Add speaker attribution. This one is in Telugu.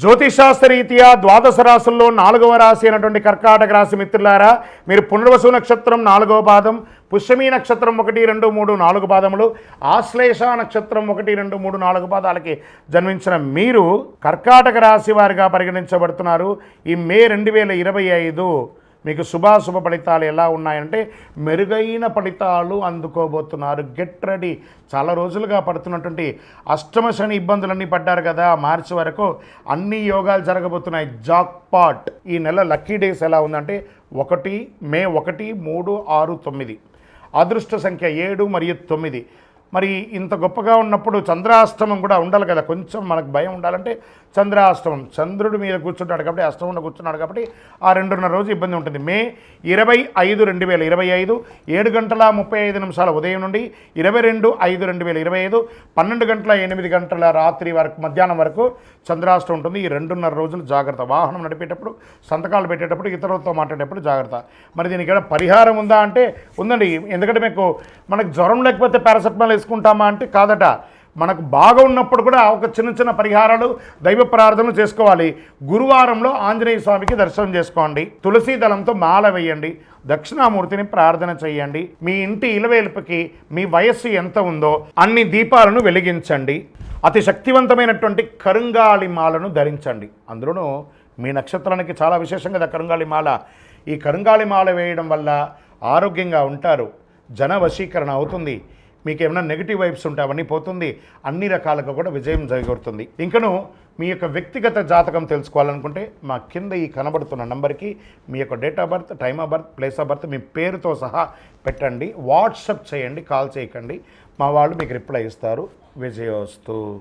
Speaker 1: జ్యోతిషాస్త్రరీత్యా ద్వాదశ రాశుల్లో నాలుగవ రాశి అయినటువంటి కర్కాటక రాశి మిత్రులారా మీరు పునర్వసు నక్షత్రం నాలుగవ పాదం పుష్యమీ నక్షత్రం ఒకటి రెండు మూడు నాలుగు పాదములు ఆశ్లేష నక్షత్రం ఒకటి రెండు మూడు నాలుగు పాదాలకి జన్మించిన మీరు కర్కాటక రాశి వారిగా పరిగణించబడుతున్నారు. ఈ మే రెండు వేల ఇరవై ఐదు మీకు శుభాశుభ ఫలితాలు ఎలా ఉన్నాయంటే మెరుగైన ఫలితాలు అందుకోబోతున్నారు. గెట్ రెడీ చాలా రోజులుగా పడుతున్నటువంటి అష్టమ శని ఇబ్బందులన్నీ పడ్డారు కదా మార్చి వరకు అన్ని యోగాలు జరగబోతున్నాయి. జాక్ పాట్ ఈ నెల లక్కీ డేస్ ఎలా ఉందంటే ఒకటి మే ఒకటి మూడు ఆరు తొమ్మిది. అదృష్ట సంఖ్య ఏడు మరియు తొమ్మిది. మరి ఇంత గొప్పగా ఉన్నప్పుడు చంద్రాష్టమం కూడా ఉండాలి కదా. కొంచెం మనకు భయం ఉండాలంటే చంద్రాష్టమం. చంద్రుడి మీద కూర్చుంటాడు కాబట్టి అష్టమంలో కూర్చున్నాడు కాబట్టి ఆ రెండున్నర రోజు ఇబ్బంది ఉంటుంది. మే ఇరవై ఐదు రెండు వేల ఇరవై ఐదు ఏడు గంటల ముప్పై ఐదు నిమిషాల ఉదయం నుండి ఇరవై రెండు ఐదు రెండు వేల ఇరవై ఐదు పన్నెండు గంటల ఎనిమిది గంటల రాత్రి వరకు మధ్యాహ్నం వరకు చంద్రాష్టం ఉంటుంది. ఈ రెండున్నర రోజులు జాగ్రత్త. వాహనం నడిపేటప్పుడు సంతకాలు పెట్టేటప్పుడు ఇతరులతో మాట్లాడేటప్పుడు జాగ్రత్త. మరి దీనికి పరిహారం ఉందా అంటే ఉందండి. ఎందుకంటే మీకు మనకు జ్వరం లేకపోతే పారాసెటమాల్ వేసుకుంటామా అంటే కాదట. మనకు బాగా ఉన్నప్పుడు కూడా ఒక చిన్న చిన్న పరిహారాలు దైవ ప్రార్థనలు చేసుకోవాలి. గురువారంలో ఆంజనేయ స్వామికి దర్శనం చేసుకోండి. తులసి దళంతో మాల వేయండి. దక్షిణామూర్తిని ప్రార్థన చేయండి. మీ ఇంటి ఇలవేల్పుకి మీ వయస్సు ఎంత ఉందో అన్ని దీపాలను వెలిగించండి. అతి శక్తివంతమైనటువంటి కరుంగాళి మాలను ధరించండి. అందులోనూ మీ నక్షత్రానికి చాలా విశేషంగా కరుంగాళి మాల. ఈ కరుంగాళి మాల వేయడం వల్ల ఆరోగ్యంగా ఉంటారు. జన వశీకరణ అవుతుంది. మీకు ఏమైనా నెగిటివ్ వైబ్స్ ఉంటే అవన్నీ పోతుంది. అన్ని రకాలుగా కూడా విజయం జరగొడుతుంది. ఇంకను మీ యొక్క వ్యక్తిగత జాతకం తెలుసుకోవాలనుకుంటే మా కింద ఈ కనబడుతున్న నంబర్కి మీ యొక్క date of birth time of birth place of birth మీ పేరుతో సహా పెట్టండి. వాట్సప్ చేయండి కాల్ చేయకండి. మా వాళ్ళు మీకు రిప్లై ఇస్తారు. విజయోస్తు.